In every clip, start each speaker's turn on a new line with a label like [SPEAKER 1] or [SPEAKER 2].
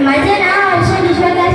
[SPEAKER 1] माझे नाव हर्ष विश्वदास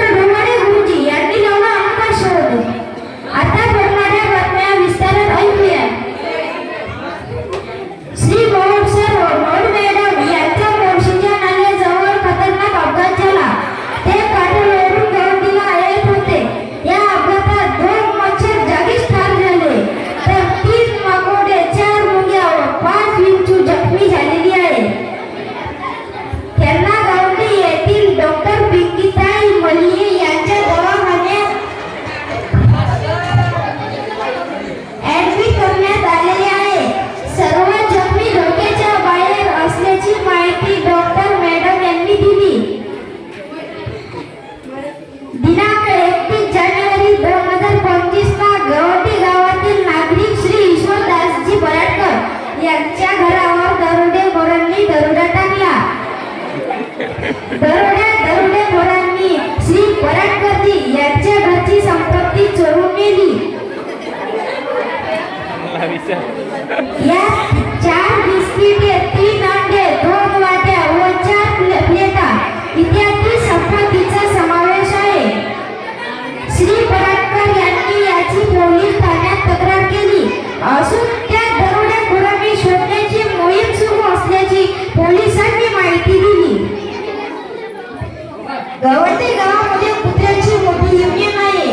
[SPEAKER 1] गवंडी गावामध्ये कुत्र्याची मोठी युनियन आहे.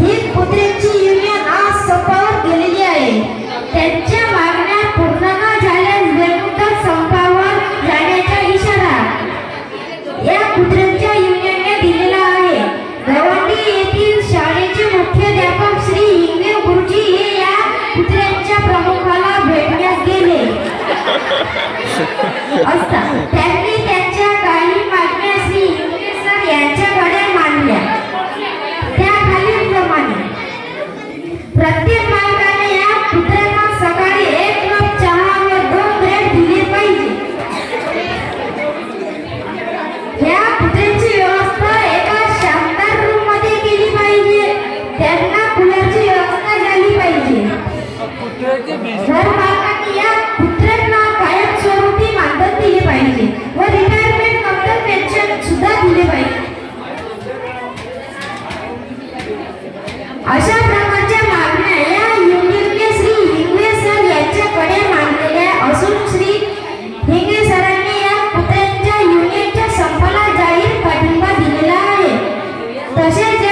[SPEAKER 1] ही कुत्र्याची युनियन आज संपावर गेलेली आहे. त्यांच्या मागण्या पूर्ण न झाल्यास बेमुदत संपावर जाण्याचा इशारा या कुत्र्यांच्या युनियनने दिलेला आहे. गवंडी येथील शाळेचे मुख्याध्यापक श्री हिंगे गुरुजी हे या कुत्र्यांच्या प्रमुखाला भेटण्यास गेले. असता. अशा प्रकारच्या मागण्या या युनियनने श्री हिंगणे सर यांच्याकडे मांडलेल्या असून श्री हिंगणे सरांनी या पुतळ्यांच्या युनिटच्या संपाला जाहीर पाठिंबा दिलेला आहे. तसेच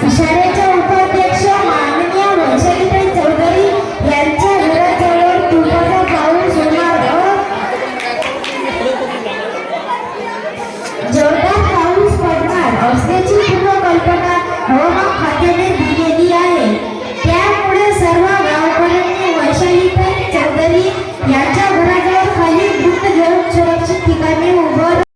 [SPEAKER 1] Fisher